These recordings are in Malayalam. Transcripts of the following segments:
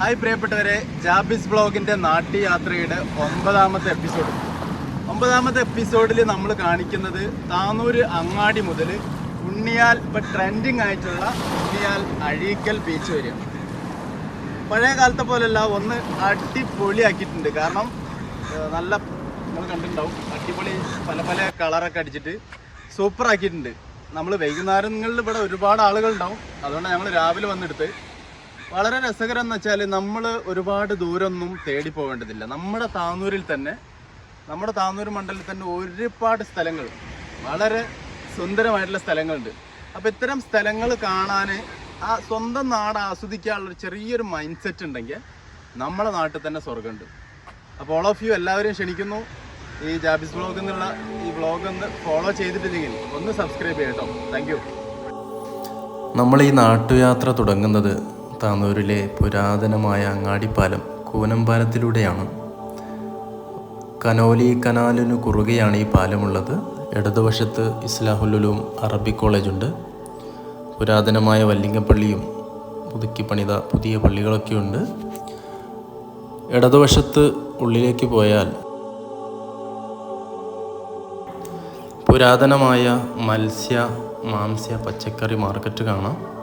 ഹായ് പ്രിയപ്പെട്ടവരെ ജാബിസ് ബ്ലോഗിന്റെ നാട്ടുയാത്രയുടെ ഒമ്പതാമത്തെ എപ്പിസോഡ്. ഒമ്പതാമത്തെ എപ്പിസോഡിൽ നമ്മൾ കാണിക്കുന്നത് താനൂര് അങ്ങാടി മുതൽ ഉണ്ണിയാൽ ഇപ്പം ട്രെൻഡിങ് ആയിട്ടുള്ള ഉണ്ണിയാൽ അഴീക്കൽ ബീച്ച് വരെയാണ്. പഴയ കാലത്തെ പോലെയല്ല ഒന്ന് അടിപൊളിയാക്കിയിട്ടുണ്ട്. കാരണം നല്ല നമ്മൾ കണ്ടിട്ടുണ്ടാവും അടിപൊളി പല പല കളറൊക്കെ അടിച്ചിട്ട് സൂപ്പറാക്കിയിട്ടുണ്ട്. നമ്മൾ വൈകുന്നേരങ്ങളിൽ ഇവിടെ ഒരുപാട് ആളുകൾ ഉണ്ടാവും അതുകൊണ്ട് ഞങ്ങൾ രാവിലെ വന്നെടുത്ത് വളരെ രസകരം എന്ന് വെച്ചാൽ നമ്മൾ ഒരുപാട് ദൂരമൊന്നും തേടി പോകേണ്ടതില്ല നമ്മുടെ താന്നൂരിൽ തന്നെ നമ്മുടെ താന്നൂർ മണ്ഡലത്തിൽ തന്നെ ഒരുപാട് സ്ഥലങ്ങൾ വളരെ സുന്ദരമായിട്ടുള്ള സ്ഥലങ്ങളുണ്ട്. അപ്പോൾ ഇത്തരം സ്ഥലങ്ങൾ കാണാൻ ആ സ്വന്തം നാട് ആസ്വദിക്കാനുള്ള ഒരു ചെറിയൊരു മൈൻഡ് സെറ്റ് ഉണ്ടെങ്കിൽ നമ്മുടെ നാട്ടിൽ തന്നെ സ്വർഗമുണ്ട് അപ്പോൾ ഓൾ ഓഫ് യു എല്ലാവരെയും ക്ഷണിക്കുന്നു. ഈ ജാബിസ് ബ്ലോഗ് എന്നുള്ള ഈ ബ്ലോഗ് ഒന്ന് ഫോളോ ചെയ്തിട്ടില്ലെങ്കിൽ ഒന്ന് സബ്സ്ക്രൈബ് ചെയ്യട്ടോ താങ്ക് നമ്മൾ ഈ നാട്ടുയാത്ര തുടങ്ങുന്നത് താനൂരിലെ പുരാതനമായ അങ്ങാടിപ്പാലം കൂനമ്പാലത്തിലൂടെയാണ്. കനോലി കനാലിനു കുറുകെയാണ് ഈ പാലമുള്ളത്. ഇടതുവശത്ത് ഇസ്ലാഹുലുലും അറബി കോളേജുണ്ട്. പുരാതനമായ വല്ലിംഗപ്പള്ളിയും പുതുക്കി പണിത പുതിയ പള്ളികളൊക്കെയുണ്ട്. ഇടതുവശത്ത് ഉള്ളിലേക്ക് പോയാൽ പുരാതനമായ മത്സ്യ മാംസ്യ പച്ചക്കറി മാർക്കറ്റ് കാണാം.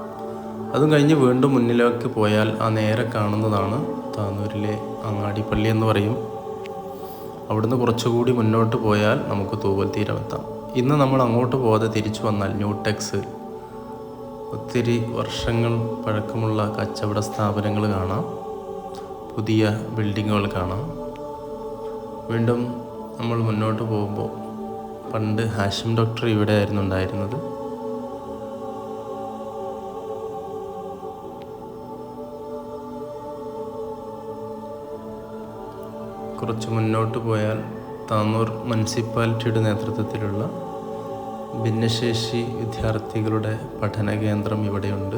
അതും കഴിഞ്ഞ് വീണ്ടും മുന്നിലേക്ക് പോയാൽ ആ നേരെ കാണുന്നതാണ് താനൂരിലെ അങ്ങാടിപ്പള്ളി എന്ന് പറയും. അവിടുന്ന് കുറച്ചുകൂടി മുന്നോട്ട് പോയാൽ നമുക്ക് തൂവൽ തീരം എത്താം. ഇന്ന് നമ്മൾ അങ്ങോട്ട് പോകാതെ തിരിച്ചു വന്നാൽ ന്യൂടെക്സ്. ഒത്തിരി വർഷങ്ങൾ പഴക്കമുള്ള കച്ചവട സ്ഥാപനങ്ങൾ കാണാം. പുതിയ ബിൽഡിങ്ങുകൾ കാണാം. വീണ്ടും നമ്മൾ മുന്നോട്ട് പോകുമ്പോൾ പണ്ട് ഹാഷിം ഡോക്ടർ ഇവിടെ ആയിരുന്നു ഉണ്ടായിരുന്നത്. കുറച്ച് മുന്നോട്ട് പോയാൽ താന്നൂർ മുനിസിപ്പാലിറ്റിയുടെ നേതൃത്വത്തിലുള്ള ഭിന്നശേഷി വിദ്യാർത്ഥികളുടെ പഠന കേന്ദ്രം ഇവിടെയുണ്ട്.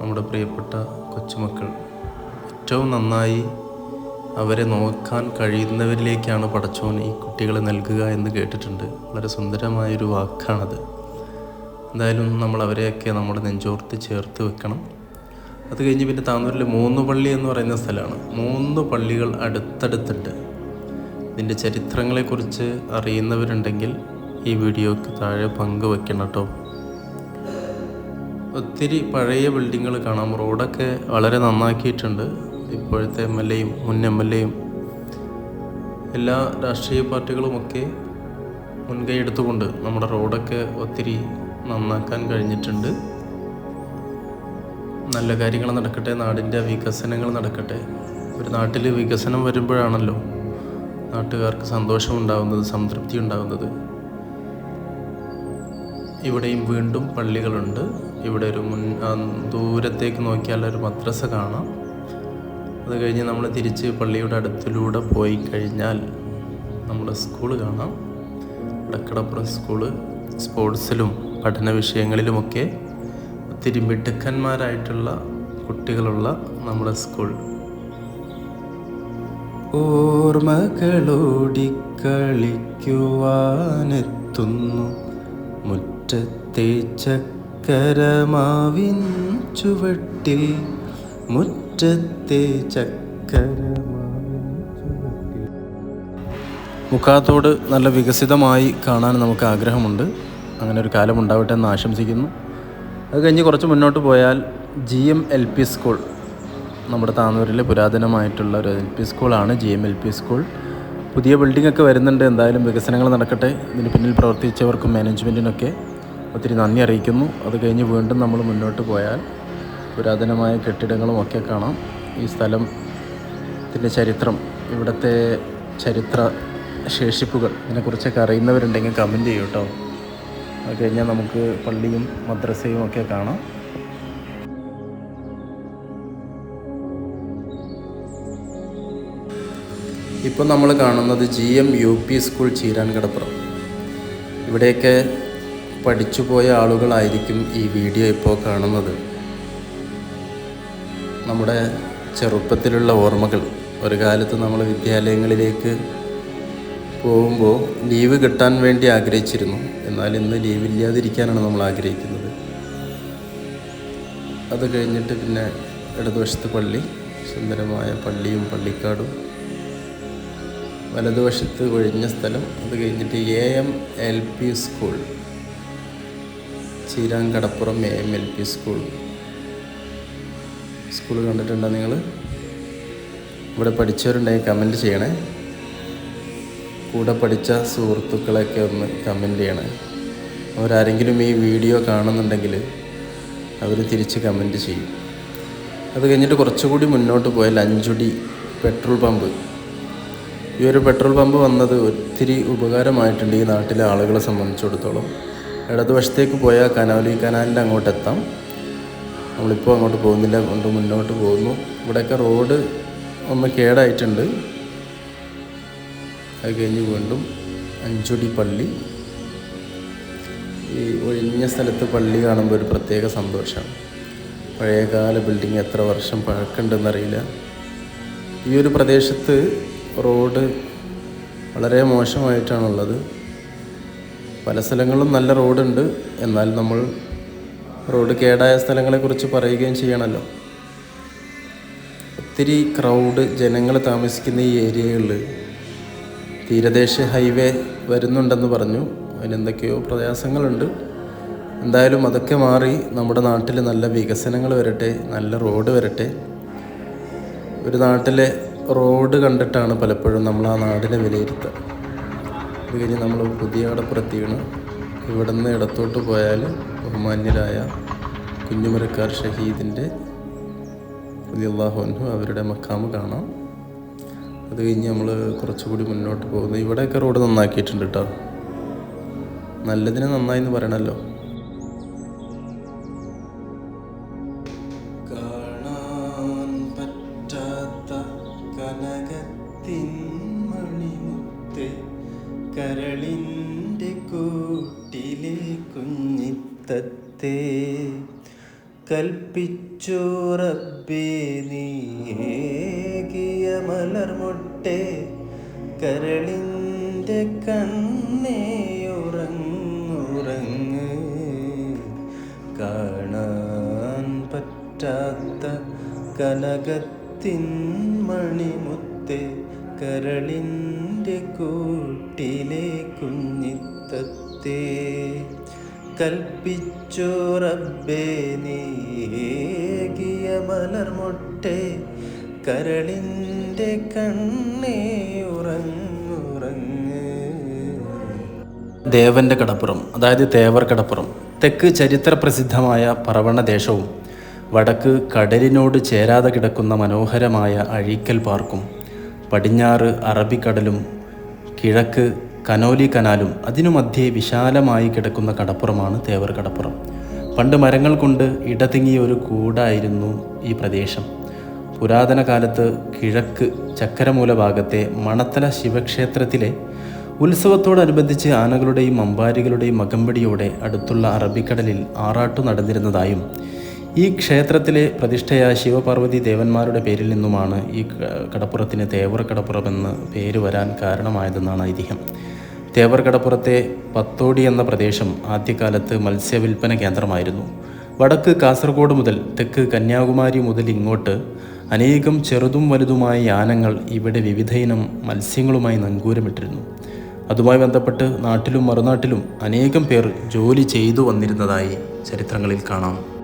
നമ്മുടെ പ്രിയപ്പെട്ട കൊച്ചുമക്കൾ ഏറ്റവും നന്നായി അവരെ നോക്കാൻ കഴിയുന്നവരിലേക്കാണ് പടച്ചോൻ ഈ കുട്ടികളെ നൽകുക എന്ന് കേട്ടിട്ടുണ്ട്. വളരെ സുന്ദരമായൊരു വാക്കാണത്. എന്തായാലും നമ്മൾ അവരെയൊക്കെ നമ്മുടെ നെഞ്ചോർത്ത് ചേർത്ത് വെക്കണം. അത് കഴിഞ്ഞ് പിന്നെ താന്നൂരിൽ മൂന്ന് പള്ളി എന്ന് പറയുന്ന സ്ഥലമാണ്. മൂന്ന് പള്ളികൾ അടുത്തടുത്തുണ്ട്. ഇതിന്റെ ചരിത്രങ്ങളെക്കുറിച്ച് അറിയുന്നവരുണ്ടെങ്കിൽ ഈ വീഡിയോക്ക് താഴെ പങ്കുവെക്കണം കേട്ടോ. ഒത്തിരി പഴയ ബിൽഡിങ്ങുകൾ കാണാം. റോഡൊക്കെ വളരെ നന്നാക്കിയിട്ടുണ്ട്. ഇപ്പോഴത്തെ എം എൽ എയും മുൻ എം എൽ എയും എല്ലാ രാഷ്ട്രീയ പാർട്ടികളുമൊക്കെ മുൻകൈ എടുത്തുകൊണ്ട് നമ്മുടെ റോഡൊക്കെ ഒത്തിരി നന്നാക്കാൻ കഴിഞ്ഞിട്ടുണ്ട്. നല്ല കാര്യങ്ങൾ നടക്കട്ടെ നാടിന്റെ വികസനങ്ങൾ നടക്കട്ടെ. ഒരു നാട്ടിൽ വികസനം വരുമ്പോഴാണല്ലോ നാട്ടുകാർക്ക് സന്തോഷം ഉണ്ടാകുന്നത് സംതൃപ്തി ഉണ്ടാകുന്നത് ഇവിടെയും വീണ്ടും പള്ളികളുണ്ട്. ഇവിടെ ഒരു മുൻ ദൂരത്തേക്ക് നോക്കിയാൽ ഒരു മദ്രസ കാണാം. അത് കഴിഞ്ഞ് നമ്മൾ തിരിച്ച് പള്ളിയുടെ അടുത്തിലൂടെ പോയി കഴിഞ്ഞാൽ നമ്മുടെ സ്കൂൾ കാണാം. വടക്കടപ്പുറം സ്കൂൾ സ്പോർട്സിലും പഠന വിഷയങ്ങളിലുമൊക്കെ ഒത്തിരി മിടുക്കന്മാരായിട്ടുള്ള കുട്ടികളുള്ള നമ്മുടെ സ്കൂൾ. ഓർമ്മകളോടിക്കളിക്കുവാനെത്തുന്നു. മുറ്റത്തെ ചക്കരമാവിൻ ചുവട്ടിൽ. മുറ്റത്തെ ചക്കരമാവിൻ ചുവട്ടിൽ. മുക്കാത്തോട് നല്ല വികസിതമായി കാണാൻ നമുക്ക് ആഗ്രഹമുണ്ട്. അങ്ങനെ ഒരു കാലം ഉണ്ടാവട്ടെ എന്ന് ആശംസിക്കുന്നു. അത് കഴിഞ്ഞ് കുറച്ച് മുന്നോട്ട് പോയാൽ G M L P school. നമ്മുടെ താന്നൂരിലെ പുരാതനമായിട്ടുള്ള ഒരു എൽ പി സ്കൂളാണ് G M L P school. പുതിയ ബിൽഡിംഗ് ഒക്കെ വരുന്നുണ്ട്. എന്തായാലും വികസനങ്ങൾ നടക്കട്ടെ. ഇതിന് പിന്നിൽ പ്രവർത്തിച്ചവർക്കും മാനേജ്മെന്റിനൊക്കെ ഒത്തിരി നന്ദി അറിയിക്കുന്നു. അത് കഴിഞ്ഞ് വീണ്ടും നമ്മൾ മുന്നോട്ട് പോയാൽ പുരാതനമായ കെട്ടിടങ്ങളും ഒക്കെ കാണാം. ഈ സ്ഥലത്തിന്റെ ചരിത്രം ഇവിടുത്തെ ചരിത്ര ശേഷിപ്പുകൾ ഇതിനെക്കുറിച്ചൊക്കെ അറിയുന്നവരുണ്ടെങ്കിൽ കമന്റ് ചെയ്യൂ കേട്ടോ കഴിഞ്ഞാൽ നമുക്ക് പള്ളിയും മദ്രസയും ഒക്കെ കാണാം. ഇപ്പം നമ്മൾ കാണുന്നത് G M U P school Cheerankadappuram. ഇവിടെയൊക്കെ പഠിച്ചു പോയ ആളുകളായിരിക്കും ഈ വീഡിയോ ഇപ്പോൾ കാണുന്നത്. നമ്മുടെ ചെറുപ്പത്തിലുള്ള ഓർമ്മകൾ. ഒരു കാലത്ത് നമ്മൾ വിദ്യാലയങ്ങളിലേക്ക് പോകുമ്പോൾ ലീവ് കിട്ടാൻ വേണ്ടി ആഗ്രഹിച്ചിരുന്നു. എന്നാൽ ഇന്ന് ലീവ് ഇല്ലാതിരിക്കാനാണ് നമ്മൾ ആഗ്രഹിക്കുന്നത്. അത് കഴിഞ്ഞിട്ട് പിന്നെ ഇടതുവശത്ത് പള്ളി സുന്ദരമായ പള്ളിയും പള്ളിക്കാടും. വലതുവശത്ത് ഒഴിഞ്ഞ സ്ഥലം അത് കഴിഞ്ഞിട്ട് A M L P school Cheerankadappuram A M L P school school കണ്ടിട്ടുണ്ടോ നിങ്ങൾ? ഇവിടെ പഠിച്ചവരുണ്ടെങ്കിൽ കമന്റ് ചെയ്യണേ. കൂടെ പഠിച്ച സുഹൃത്തുക്കളെയൊക്കെ ഒന്ന് കമന്റ് ചെയ്യണേ. അവരാരെങ്കിലും ഈ വീഡിയോ കാണുന്നുണ്ടെങ്കിൽ അവർ തിരിച്ച് കമന്റ് ചെയ്യും. അത് കഴിഞ്ഞിട്ട് കുറച്ചുകൂടി മുന്നോട്ട് പോയാൽ അഞ്ചുടി പെട്രോൾ പമ്പ് ഈ ഒരു പെട്രോൾ പമ്പ് വന്നത് ഒത്തിരി ഉപകാരമായിട്ടുണ്ട് ഈ നാട്ടിലെ ആളുകളെ സംബന്ധിച്ചിടത്തോളം. ഇടതുവശത്തേക്ക് പോയാൽ കനാലി കനാലിന്റെ അങ്ങോട്ട് എത്താം. നമ്മളിപ്പോൾ അങ്ങോട്ട് പോകുന്നില്ല കൊണ്ട് മുന്നോട്ട് പോകുന്നു. ഇവിടെയൊക്കെ റോഡ് ഒന്ന് കേടായിട്ടുണ്ട്. അത് കഴിഞ്ഞ് വീണ്ടും അഞ്ചുടി പള്ളി. ഈ ഒഴിഞ്ഞ സ്ഥലത്ത് പള്ളി കാണുമ്പോൾ ഒരു പ്രത്യേക സന്തോഷമാണ് പഴയകാല ബിൽഡിംഗ് എത്ര വർഷം പഴക്കമുണ്ടെന്നറിയില്ല. ഈ ഒരു പ്രദേശത്ത് റോഡ് വളരെ മോശമായിട്ടാണുള്ളത്. പല സ്ഥലങ്ങളിലും നല്ല റോഡുണ്ട് എന്നാൽ നമ്മൾ റോഡ് കേടായ സ്ഥലങ്ങളെക്കുറിച്ച് പറയുകയും ചെയ്യണമല്ലോ ഒത്തിരി ക്രൗഡ് ജനങ്ങൾ താമസിക്കുന്ന ഈ ഏരിയകളിൽ തീരദേശ ഹൈവേ വരുന്നുണ്ടെന്ന് പറഞ്ഞു. അതിനെന്തൊക്കെയോ പ്രയാസങ്ങളുണ്ട്. എന്തായാലും അതൊക്കെ മാറി നമ്മുടെ നാട്ടിൽ നല്ല വികസനങ്ങൾ വരട്ടെ നല്ല റോഡ് വരട്ടെ. ഒരു നാട്ടിലെ റോഡ് കണ്ടിട്ടാണ് പലപ്പോഴും നമ്മൾ ആ നാടിനെ വിലയിരുത്തുക. അത് കഴിഞ്ഞ് നമ്മൾ പുതിയ കടപ്പുറത്തിയാണ്. ഇവിടെ നിന്ന് ഇടത്തോട്ട് പോയാൽ ബഹുമാന്യരായ കുഞ്ഞുമരക്കാർ ഷഹീദിന്റെ പുതിയ അള്ളാഹുൻഹു അവരുടെ മക്കാമ് കാണാം. അത് കഴിഞ്ഞ് നമ്മൾ കുറച്ചുകൂടി മുന്നോട്ട് പോകുന്നു. ഇവിടെയൊക്കെ റോഡ് നന്നാക്കിയിട്ടുണ്ട് കേട്ടോ നല്ലതിന് നന്നായി എന്ന് പറയണല്ലോ കരളിന്റെ കൂട്ടിലെ കുഞ്ഞിത്തത്തേ കൽപ്പിച്ചു മലർമുട്ടെ കരളിന്റെ കണ്ണേ ഉറങ്ങുറങ്ങ്. കാണാൻ പറ്റാത്ത കനകത്തിൻ മണിമുത്തെ കരളിന്റെ കൂട്ടിലെ കുഞ്ഞിത്തത്തേ. കൽപ്പിച്ചു റബ്ബേ നീകിയ മലർമുട്ടെ കരളിന്റെ കണ്ണേ ഉറങ്ങുറങ്ങ്. ദേവന്റെ കടപ്പുറം അതായത് തേവർ കടപ്പുറം തെക്ക് ചരിത്ര പ്രസിദ്ധമായ പറവണ ദേശവും വടക്ക് കടലിനോട് ചേരാതെ കിടക്കുന്ന മനോഹരമായ അഴീക്കൽ പാർക്കും പടിഞ്ഞാറ് അറബിക്കടലും കിഴക്ക് കനോലി കനാലും അതിനു മധ്യേ വിശാലമായി കിടക്കുന്ന കടപ്പുറമാണ് തേവർ കടപ്പുറം. പണ്ട് മരങ്ങൾ കൊണ്ട് ഇടതിങ്ങിയ ഒരു കൂടായിരുന്നു ഈ പ്രദേശം. പുരാതന കാലത്ത് കിഴക്ക് ചക്കരമൂല ഭാഗത്തെ മണത്തല ശിവക്ഷേത്രത്തിലെ ഉത്സവത്തോടനുബന്ധിച്ച് ആനകളുടെയും അമ്പാരികളുടെയും അകമ്പടിയോടെ അടുത്തുള്ള അറബിക്കടലിൽ ആറാട്ടു നടന്നിരുന്നതായും ഈ ക്ഷേത്രത്തിലെ പ്രതിഷ്ഠയായ ശിവപാർവതി ദേവന്മാരുടെ പേരിൽ നിന്നുമാണ് ഈ കടപ്പുറത്തിന് തേവർ കടപ്പുറമെന്ന് പേര് വരാൻ കാരണമായതെന്നാണ് ഐതിഹ്യം. തേവർ കടപ്പുറത്തെ പത്തോടി എന്ന പ്രദേശം ആദ്യകാലത്ത് മത്സ്യവില്പന കേന്ദ്രമായിരുന്നു. വടക്ക് കാസർഗോഡ് മുതൽ തെക്ക് കന്യാകുമാരി മുതൽ ഇങ്ങോട്ട് അനേകം ചെറുതും വലുതുമായ യാനങ്ങൾ ഇവിടെ വിവിധയിനം മത്സ്യങ്ങളുമായി നങ്കൂരമിട്ടിരുന്നു. അതുമായി ബന്ധപ്പെട്ട് നാട്ടിലും മറുനാട്ടിലും അനേകം പേർ ജോലി ചെയ്തു വന്നിരുന്നതായി ചരിത്രങ്ങളിൽ കാണാം.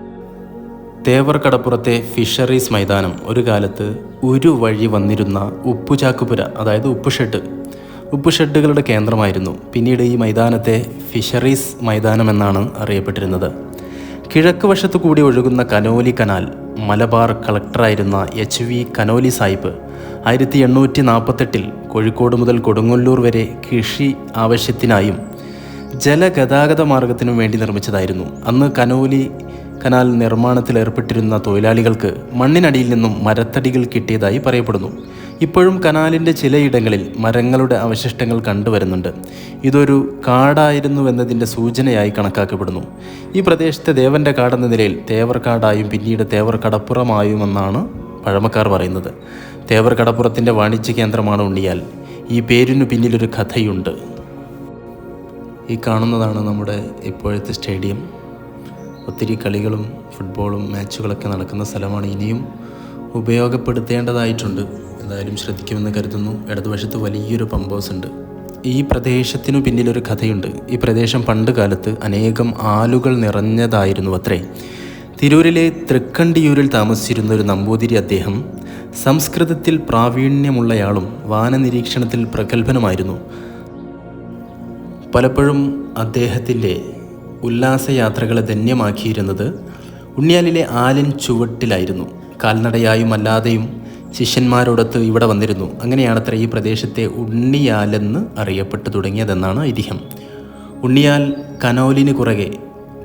തേവർ കടപ്പുറത്തെ ഫിഷറീസ് മൈതാനം ഒരു കാലത്ത് ഒരു വഴി വന്നിരുന്ന ഉപ്പുചാക്കുപുര അതായത് ഉപ്പുഷെഡ് ഉപ്പുഷെഡുകളുടെ കേന്ദ്രമായിരുന്നു. പിന്നീട് ഈ മൈതാനത്തെ ഫിഷറീസ് മൈതാനം എന്നാണ് അറിയപ്പെട്ടിരുന്നത്. കിഴക്ക് വശത്തു കൂടി ഒഴുകുന്ന കനോലി കനാൽ മലബാർ കളക്ടറായിരുന്ന എച്ച് വി കനോലി സായിപ്പ് ആയിരത്തി എണ്ണൂറ്റി നാൽപ്പത്തെട്ടിൽ കോഴിക്കോട് മുതൽ കൊടുങ്ങല്ലൂർ വരെ കൃഷി ആവശ്യത്തിനായും ജലഗതാഗത മാർഗത്തിനും വേണ്ടി നിർമ്മിച്ചതായിരുന്നു. അന്ന് കനോലി കനാൽ നിർമ്മാണത്തിൽ ഏർപ്പെട്ടിരുന്ന തൊഴിലാളികൾക്ക് മണ്ണിനടിയിൽ നിന്നും മരത്തടികൾ കിട്ടിയതായി പറയപ്പെടുന്നു. ഇപ്പോഴും കനാലിന്റെ ചിലയിടങ്ങളിൽ മരങ്ങളുടെ അവശിഷ്ടങ്ങൾ കണ്ടുവരുന്നുണ്ട്. ഇതൊരു കാടായിരുന്നുവെന്നതിന്റെ സൂചനയായി കണക്കാക്കപ്പെടുന്നു. ഈ പ്രദേശത്തെ ദേവന്റെ കാടെന്ന നിലയിൽ തേവർ കാടായും പിന്നീട് തേവർ കടപ്പുറമായുമെന്നാണ് പഴമക്കാർ പറയുന്നത്. തേവർ കടപ്പുറത്തിന്റെ വാണിജ്യ കേന്ദ്രമാണ് ഉണ്ണിയാൽ. ഈ പേരിനു പിന്നിലൊരു കഥയുണ്ട്. ഈ കാണുന്നതാണ് നമ്മുടെ ഇപ്പോഴത്തെ സ്റ്റേഡിയം. ഒത്തിരി കളികളും ഫുട്ബോളും മാച്ചുകളൊക്കെ നടക്കുന്ന സ്ഥലമാണ് ഇനിയും ഉപയോഗപ്പെടുത്തേണ്ടതായിട്ടുണ്ട്. എന്തായാലും ശ്രദ്ധിക്കുമെന്ന് കരുതുന്നു. ഇടതുവശത്ത് വലിയൊരു പമ്പോസ് ഉണ്ട്. ഈ പ്രദേശത്തിനു പിന്നിലൊരു കഥയുണ്ട്. ഈ പ്രദേശം പണ്ട് കാലത്ത് അനേകം ആലുകൾ നിറഞ്ഞതായിരുന്നു അത്രേ. തിരൂരിലെ തൃക്കണ്ടിയൂരിൽ താമസിച്ചിരുന്ന ഒരു നമ്പൂതിരി അദ്ദേഹം സംസ്കൃതത്തിൽ പ്രാവീണ്യമുള്ളയാളും വാനനിരീക്ഷണത്തിൽ പ്രഗത്ഭനുമായിരുന്നു. പലപ്പോഴും അദ്ദേഹത്തിന്റെ ഉല്ലാസയാത്രകളെ ധന്യമാക്കിയിരുന്നത് ഉണ്ണിയാലിലെ ആലിൻ ചുവട്ടിലായിരുന്നു. കാൽനടയായും അല്ലാതെയും ശിഷ്യന്മാരോടൊത്ത് ഇവിടെ വന്നിരുന്നു. അങ്ങനെയാണത്ര ഈ പ്രദേശത്തെ ഉണ്ണിയാലെന്ന് അറിയപ്പെട്ടു തുടങ്ങിയതെന്നാണ് ഐതിഹ്യം. ഉണ്ണിയാൽ കനോലിന് കുറകെ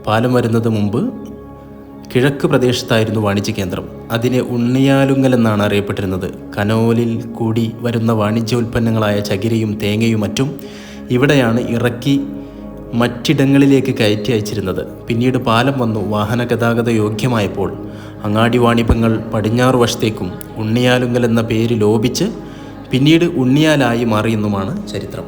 പാലം വരുന്നത് മുമ്പ് കിഴക്ക് പ്രദേശത്തായിരുന്നു വാണിജ്യ കേന്ദ്രം. അതിനെ ഉണ്ണിയാലുങ്ങൽ എന്നാണ് അറിയപ്പെട്ടിരുന്നത്. കനോലിൽ കൂടി വരുന്ന വാണിജ്യ ഉൽപ്പന്നങ്ങളായ ചകിരിയും തേങ്ങയും മറ്റും ഇവിടെയാണ് ഇറക്കി മറ്റിടങ്ങളിലേക്ക് കയറ്റി അയച്ചിരുന്നത്. പിന്നീട് പാലം വന്നു വാഹന ഗതാഗത യോഗ്യമായപ്പോൾ. അങ്ങാടി വാണിഭങ്ങൾ പടിഞ്ഞാറ് വശത്തേക്കും ഉണ്ണിയാലുങ്കൽ എന്ന പേര് ലോപിച്ച് പിന്നീട് ഉണ്ണിയാലായി മാറിയെന്നുമാണ് ചരിത്രം.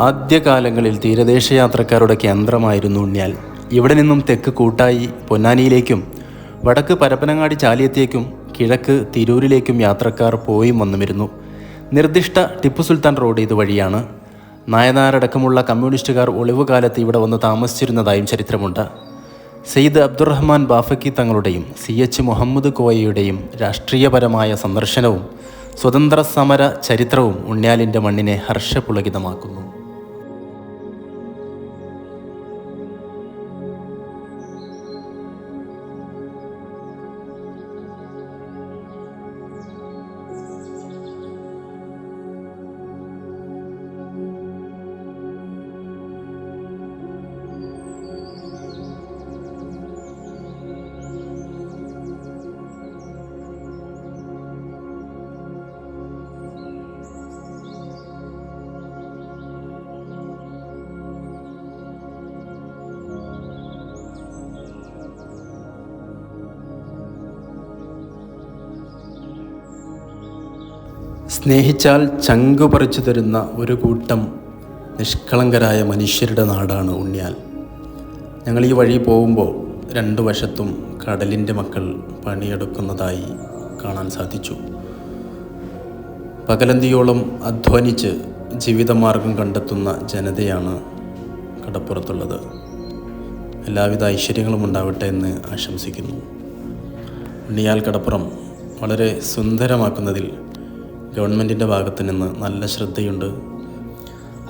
ആദ്യകാലങ്ങളിൽ തീരദേശ യാത്രക്കാരുടെ കേന്ദ്രമായിരുന്നു ഉണ്ണിയാൽ. ഇവിടെ നിന്നും തെക്ക് കൂട്ടായി പൊന്നാനിയിലേക്കും വടക്ക് പരപ്പനങ്ങാടി ചാലിയത്തേക്കും കിഴക്ക് തിരൂരിലേക്കും യാത്രക്കാർ പോയും വന്നുമിരുന്നു. നിർദ്ദിഷ്ട ടിപ്പു സുൽത്താൻ റോഡ് ഇതുവഴിയാണ് നായനാരടക്കമുള്ള കമ്മ്യൂണിസ്റ്റുകാർ ഒളിവുകാലത്ത് ഇവിടെ വന്ന് താമസിച്ചിരുന്നതായും ചരിത്രമുണ്ട്. സെയ്ദ് അബ്ദുറഹ്മാൻ ബാഫക്കി തങ്ങളുടെയും സി എച്ച് മുഹമ്മദ് കോയയുടെയും രാഷ്ട്രീയപരമായ സന്ദർശനവും സ്വതന്ത്ര സമര ചരിത്രവും ഉണ്ണിയാലിന്റെ മണ്ണിനെ ഹർഷപുളകിതമാക്കുന്നു സ്നേഹിച്ചാൽ ചങ്കു പറിച്ചു തരുന്ന ഒരു കൂട്ടം നിഷ്കളങ്കരായ മനുഷ്യരുടെ നാടാണ് ഉണ്ണിയാൽ. ഞങ്ങൾ ഈ വഴി പോകുമ്പോൾ രണ്ടു വശത്തും കടലിന്റെ മക്കൾ പണിയെടുക്കുന്നതായി കാണാൻ സാധിച്ചു. പകലന്തിയോളം അധ്വാനിച്ച് ജീവിതമാർഗം കണ്ടെത്തുന്ന ജനതയാണ് കടപ്പുറത്തുള്ളത്. എല്ലാവിധ ഐശ്വര്യങ്ങളും ഉണ്ടാവട്ടെ എന്ന് ആശംസിക്കുന്നു. ഉണ്ണിയാൽ കടപ്പുറം വളരെ സുന്ദരമാക്കുന്നതിൽ ഗവൺമെന്റിന്റെ ഭാഗത്തു നിന്ന് നല്ല ശ്രദ്ധയുണ്ട്.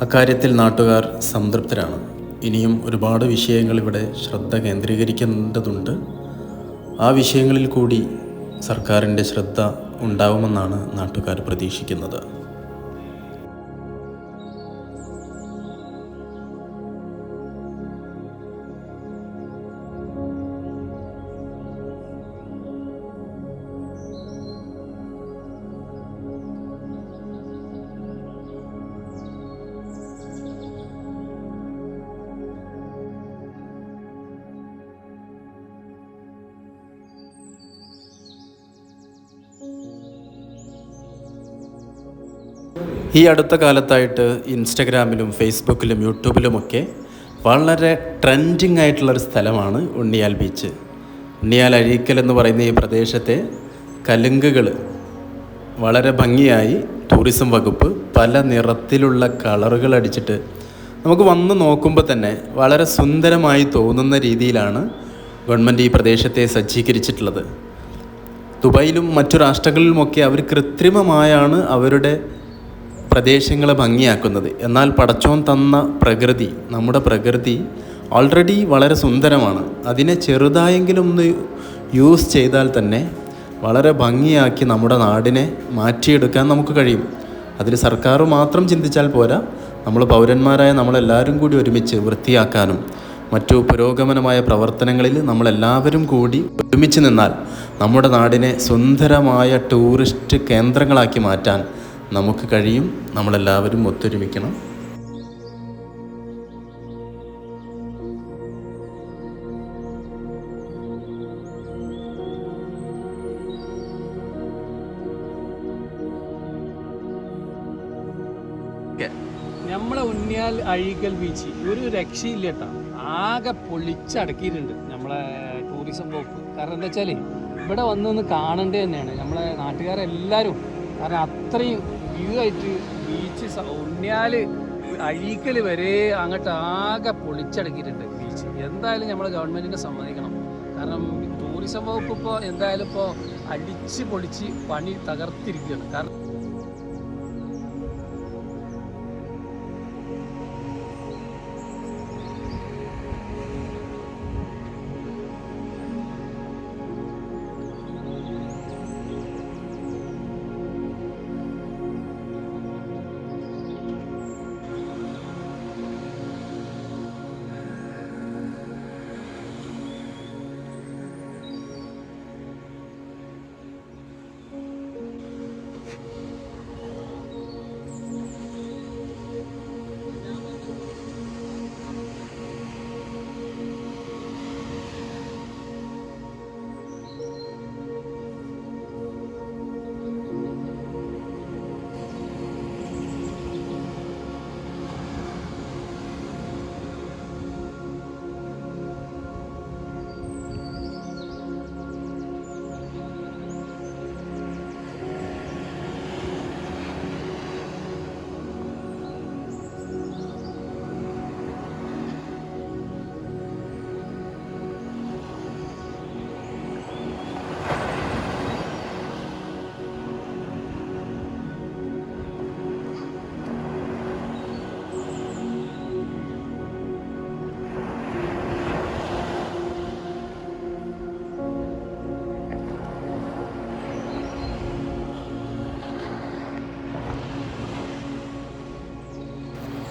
അക്കാര്യത്തിൽ നാട്ടുകാർ സംതൃപ്തരാണ്. ഇനിയും ഒരുപാട് വിഷയങ്ങൾ ഇവിടെ ശ്രദ്ധ കേന്ദ്രീകരിക്കേണ്ടതുണ്ട്. ആ വിഷയങ്ങളിൽ കൂടി സർക്കാരിന്റെ ശ്രദ്ധ ഉണ്ടാവുമെന്നാണ് നാട്ടുകാർ പ്രതീക്ഷിക്കുന്നത്. ഈ അടുത്ത കാലത്തായിട്ട് ഇൻസ്റ്റഗ്രാമിലും ഫേസ്ബുക്കിലും യൂട്യൂബിലുമൊക്കെ വളരെ ട്രെൻഡിങ് ആയിട്ടുള്ളൊരു സ്ഥലമാണ് ഉണ്ണിയാൽ ബീച്ച്. ഉണ്ണിയാൽ അഴീക്കൽ എന്ന് പറയുന്ന ഈ പ്രദേശത്തെ കലുങ്കുകൾ വളരെ ഭംഗിയായി ടൂറിസം വകുപ്പ് പല നിറത്തിലുള്ള കളറുകൾ അടിച്ചിട്ട് നമുക്ക് വന്ന് നോക്കുമ്പോൾ തന്നെ വളരെ സുന്ദരമായി തോന്നുന്ന രീതിയിലാണ് ഗവൺമെന്റ് ഈ പ്രദേശത്തെ സജ്ജീകരിച്ചിട്ടുള്ളത്. ദുബായിലും മറ്റു രാഷ്ട്രങ്ങളിലുമൊക്കെ അവർ കൃത്രിമമായാണ് അവരുടെ പ്രദേശങ്ങളെ ഭംഗിയാക്കുന്നത്. എന്നാൽ പടച്ചോൻ തന്ന പ്രകൃതി നമ്മുടെ പ്രകൃതി ഓൾറെഡി വളരെ സുന്ദരമാണ്. അതിനെ ചെറുതായെങ്കിലും ഒന്ന് യൂസ് ചെയ്താൽ തന്നെ വളരെ ഭംഗിയാക്കി നമ്മുടെ നാടിനെ മാറ്റിയെടുക്കാൻ നമുക്ക് കഴിയും. അതിൽ സർക്കാർ മാത്രം ചിന്തിച്ചാൽ പോരാ നമ്മൾ പൗരന്മാരായ നമ്മളെല്ലാവരും കൂടി ഒരുമിച്ച് വൃത്തിയാക്കാനും മറ്റു പുരോഗമനമായ പ്രവർത്തനങ്ങളിൽ നമ്മളെല്ലാവരും കൂടി ഒരുമിച്ച് നിന്നാൽ നമ്മുടെ നാടിനെ സുന്ദരമായ ടൂറിസ്റ്റ് കേന്ദ്രങ്ങളാക്കി മാറ്റാൻ നമുക്ക് കഴിയും. നമ്മളെല്ലാവരും ഒത്തൊരുമിക്കണം. നമ്മളെ ഉണ്ണിയാൽ അഴീക്കൽ ബീച്ച്. ഒരു രക്ഷയില്ല കേട്ടോ ആകെ പൊളിച്ചടക്കിയിട്ടുണ്ട് നമ്മളെ നമ്മളെ ടൂറിസം വകുപ്പ്. കാരണം എന്താ വെച്ചാൽ ഇവിടെ വന്നൊന്ന് കാണേണ്ടത് തന്നെയാണ്. നമ്മളെ നാട്ടുകാരെല്ലാവരും കാരണം അത്രയും വ്യൂ ആയിട്ട് ബീച്ച് ഉണ്ണിയാൽ അഴീക്കൽ വരെ അങ്ങോട്ട് ആകെ പൊളിച്ചടക്കിയിട്ടുണ്ട് ബീച്ച് എന്തായാലും നമ്മൾ ഗവൺമെന്റിനെ സമ്മതിക്കണം. കാരണം ടൂറിസം വകുപ്പ് ഇപ്പോൾ എന്തായാലും ഇപ്പോൾ അടിച്ച് പൊളിച്ച് പണി തകർത്തിരിക്കുകയാണ്. കാരണം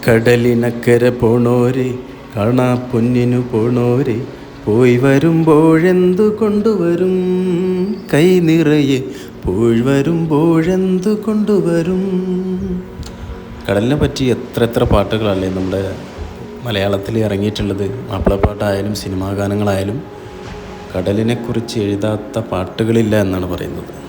കടലിനക്കര പോണോരെ കാണാ പൊന്നിനു പോണോരെ. പോയി വരുമ്പോഴെന്തു കൊണ്ടുവരും? കൈ നിറയെ പോയി വരുമ്പോഴെന്തു കൊണ്ടുവരും? കടലിനെ പറ്റി എത്ര എത്ര പാട്ടുകളല്ലേ നമ്മുടെ മലയാളത്തിൽ ഇറങ്ങിയിട്ടുള്ളത്. മാപ്പിളപ്പാട്ടായാലും സിനിമാ ഗാനങ്ങളായാലും കടലിനെക്കുറിച്ച് എഴുതാത്ത പാട്ടുകളില്ല എന്നാണ് പറയുന്നത്.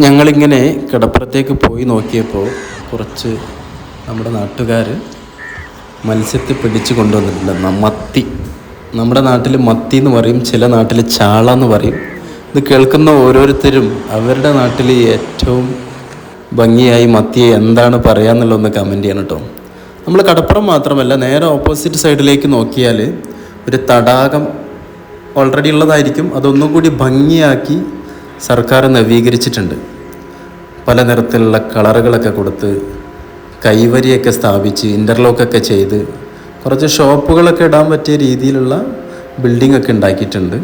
ഞങ്ങളിങ്ങനെ കടപ്പുറത്തേക്ക് പോയി നോക്കിയപ്പോൾ കുറച്ച് നമ്മുടെ നാട്ടുകാർ മത്സ്യത്തെ പിടിച്ച് കൊണ്ടുവന്നിട്ടുണ്ട്. മത്തി. നമ്മുടെ നാട്ടിൽ മത്തി എന്ന് പറയും ചില നാട്ടിൽ ചാള എന്ന് പറയും. ഇത് കേൾക്കുന്ന ഓരോരുത്തരും അവരുടെ നാട്ടിൽ ഏറ്റവും ഭംഗിയായി മത്തിയെ എന്താണ് പറയാന്നുള്ളതൊന്ന് കമന്റ് ചെയ്യണം കേട്ടോ. നമ്മൾ കടപ്പുറം മാത്രമല്ല നേരെ ഓപ്പോസിറ്റ് സൈഡിലേക്ക് നോക്കിയാൽ ഒരു തടാകം ഓൾറെഡി ഉള്ളതായിരിക്കും. അതൊന്നും കൂടി ഭംഗിയാക്കി സർക്കാർ നവീകരിച്ചിട്ടുണ്ട്. പല നിറത്തിലുള്ള കളറുകളൊക്കെ കൊടുത്ത് കൈവരിയൊക്കെ സ്ഥാപിച്ച് ഇന്റർലോക്കൊക്കെ ചെയ്ത് കുറച്ച് ഷോപ്പുകളൊക്കെ ഇടാൻ പറ്റിയ രീതിയിലുള്ള ബിൽഡിംഗ് ഒക്കെ ഉണ്ടാക്കിയിട്ടുണ്ട്.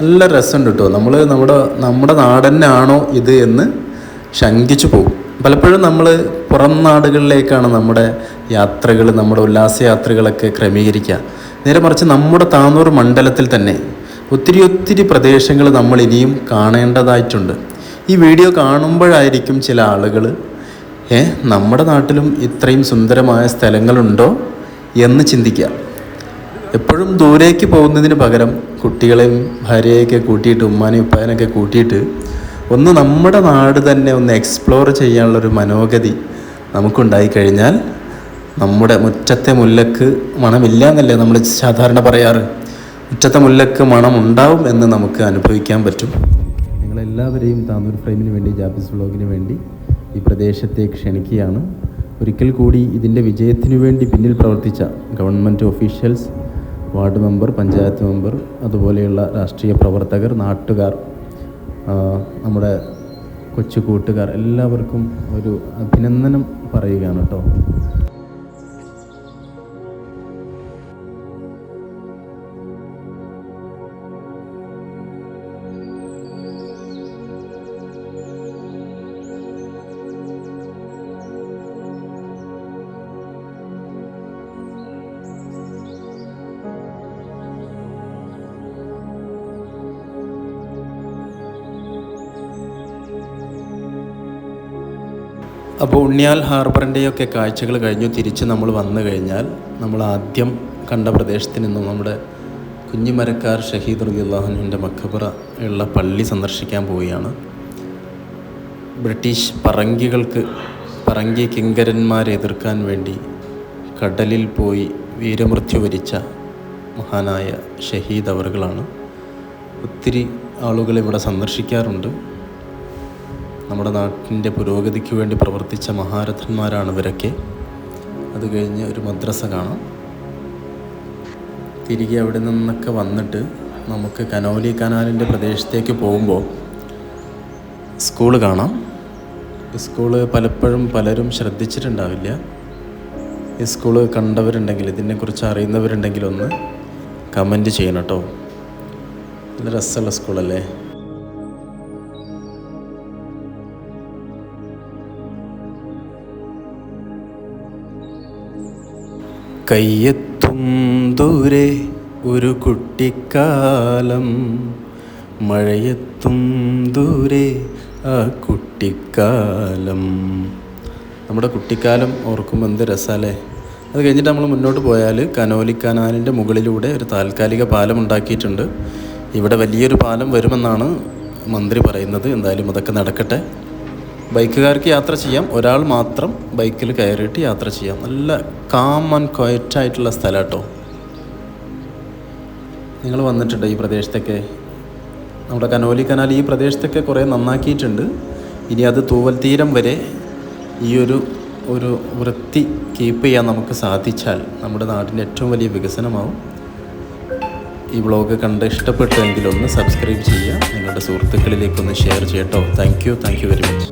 നല്ല രസമുണ്ട് കേട്ടോ. നമ്മൾ നമ്മുടെ നമ്മുടെ നാടന്നാണോ ഇത് എന്ന് ശങ്കിച്ചു പോകും. പലപ്പോഴും നമ്മൾ പുറം നാടുകളിലേക്കാണ് നമ്മുടെ യാത്രകൾ നമ്മുടെ ഉല്ലാസയാത്രകളൊക്കെ ക്രമീകരിക്കുക. നേരെ മറിച്ച് നമ്മുടെ താന്നൂർ മണ്ഡലത്തിൽ തന്നെ ഒത്തിരി ഒത്തിരി പ്രദേശങ്ങൾ നമ്മൾ ഇനിയും കാണേണ്ടതായിട്ടുണ്ട്. ഈ വീഡിയോ കാണുമ്പോഴായിരിക്കും ചില ആളുകൾ ഏ നമ്മുടെ നാട്ടിലും ഇത്രയും സുന്ദരമായ സ്ഥലങ്ങളുണ്ടോ? എന്ന് ചിന്തിക്കുക. എപ്പോഴും ദൂരേക്ക് പോകുന്നതിന് പകരം കുട്ടികളെയും ഭാര്യയൊക്കെ കൂട്ടിയിട്ട് ഉമ്മാനെയും ഉപ്പാനൊക്കെ കൂട്ടിയിട്ട് ഒന്ന് നമ്മുടെ നാട് തന്നെ ഒന്ന് എക്സ്പ്ലോർ ചെയ്യാനുള്ളൊരു മനോഗതി നമുക്കുണ്ടായി കഴിഞ്ഞാൽ നമ്മുടെ മുറ്റത്തെ മുല്ലക്ക് മണമില്ല എന്നല്ലേ നമ്മൾ സാധാരണ പറയാറ്? മുറ്റത്തെ മുല്ലക്ക് മണമുണ്ടാവും എന്ന് നമുക്ക് അനുഭവിക്കാൻ പറ്റും. നിങ്ങളെല്ലാവരെയും താന്നൂർ ഫ്രെയിമിന് വേണ്ടി ജാബിസ് വ്ളോഗിന് വേണ്ടി ഈ പ്രദേശത്തെ ക്ഷണിക്കുകയാണ്. ഒരിക്കൽ കൂടി ഇതിന്റെ വിജയത്തിനു വേണ്ടി പിന്നിൽ പ്രവർത്തിച്ച government officials ward member panchayat member അതുപോലെയുള്ള രാഷ്ട്രീയ പ്രവർത്തകർ നാട്ടുകാർ നമ്മുടെ കൊച്ചു കൂട്ടുകാർ എല്ലാവർക്കും ഒരു അഭിനന്ദനം പറയുകയാണ് കേട്ടോ. അപ്പോൾ ഉണ്ണിയാൽ ഹാർബറിന്റെയൊക്കെ കാഴ്ചകൾ കഴിഞ്ഞു. തിരിച്ച് നമ്മൾ വന്നു കഴിഞ്ഞാൽ നമ്മൾ ആദ്യം കണ്ട പ്രദേശത്ത് നിന്നും നമ്മുടെ കുഞ്ഞിമരക്കാർ ഷഹീദ് റബിയുള്ളാഹുവിന്റെ മക്കബറ ഉള്ള പള്ളി സന്ദർശിക്കാൻ പോവുകയാണ്. ബ്രിട്ടീഷ് പറങ്കികൾക്ക് പറങ്കി കിങ്കരന്മാരെ എതിർക്കാൻ വേണ്ടി കടലിൽ പോയി വീരമൃത്യു വരിച്ച മഹാനായ ഷഹീദ് അവറുകളാണ്. ഒത്തിരി ആളുകൾ ഇവിടെ സന്ദർശിക്കാറുണ്ട്. നമ്മുടെ നാട്ടിന്റെ പുരോഗതിക്ക് വേണ്ടി പ്രവർത്തിച്ച മഹാരഥന്മാരാണ് ഇവരൊക്കെ. അത് കഴിഞ്ഞ് ഒരു മദ്രസ കാണാം. തിരികെ അവിടെ നിന്നൊക്കെ വന്നിട്ട് നമുക്ക് കനോലി കനാലിന്റെ പ്രദേശത്തേക്ക് പോകുമ്പോൾ സ്കൂൾ കാണാം. ഈ സ്കൂൾ പലപ്പോഴും പലരും ശ്രദ്ധിച്ചിട്ടുണ്ടാവില്ല. ഈ സ്കൂൾ കണ്ടവരുണ്ടെങ്കിൽ ഇതിനെക്കുറിച്ച് അറിയുന്നവരുണ്ടെങ്കിൽ ഒന്ന് കമന്റ് ചെയ്യണം കേട്ടോ. നല്ല രസമുള്ള സ്കൂളല്ലേ? കയ്യെത്തും ദൂരെ ഒരു കുട്ടിക്കാലം. മഴയെത്തും ദൂരെ ആ കുട്ടിക്കാലം. നമ്മുടെ കുട്ടിക്കാലം ഓർക്കുമ്പോൾ എന്ത് രസമല്ലേ അത് കഴിഞ്ഞിട്ട് നമ്മൾ മുന്നോട്ട് പോയാൽ കനോലി കനാലിന്റെ മുകളിലൂടെ ഒരു താൽക്കാലിക പാലം ഉണ്ടാക്കിയിട്ടുണ്ട്. ഇവിടെ വലിയൊരു പാലം വരുമെന്നാണ് മന്ത്രി പറയുന്നത്. എന്തായാലും അതൊക്കെ നടക്കട്ടെ. ബൈക്കുകാർക്ക് യാത്ര ചെയ്യാം. ഒരാൾ മാത്രം ബൈക്കിൽ കയറിയിട്ട് യാത്ര ചെയ്യാം. നല്ല കാം ആൻഡ് ക്വയറ്റ് ആയിട്ടുള്ള സ്ഥലം കേട്ടോ നിങ്ങൾ വന്നിട്ടുണ്ട് ഈ പ്രദേശത്തൊക്കെ. നമ്മുടെ കനോലി കനാൽ ഈ പ്രദേശത്തൊക്കെ കുറേ നന്നാക്കിയിട്ടുണ്ട്. ഇനി അത് തൂവൽ തീരം വരെ ഈ ഒരു ഒരു വൃത്തി കീപ്പ് ചെയ്യാൻ നമുക്ക് സാധിച്ചാൽ നമ്മുടെ നാടിന്റെ ഏറ്റവും വലിയ വികസനമാവും. ഈ വ്ളോഗ് കണ്ട് ഇഷ്ടപ്പെട്ടെങ്കിൽ ഒന്ന് സബ്സ്ക്രൈബ് ചെയ്യുക. നിങ്ങളുടെ സുഹൃത്തുക്കളിലേക്കൊന്ന് ഷെയർ ചെയ്യട്ടോ. Thank you thank you very much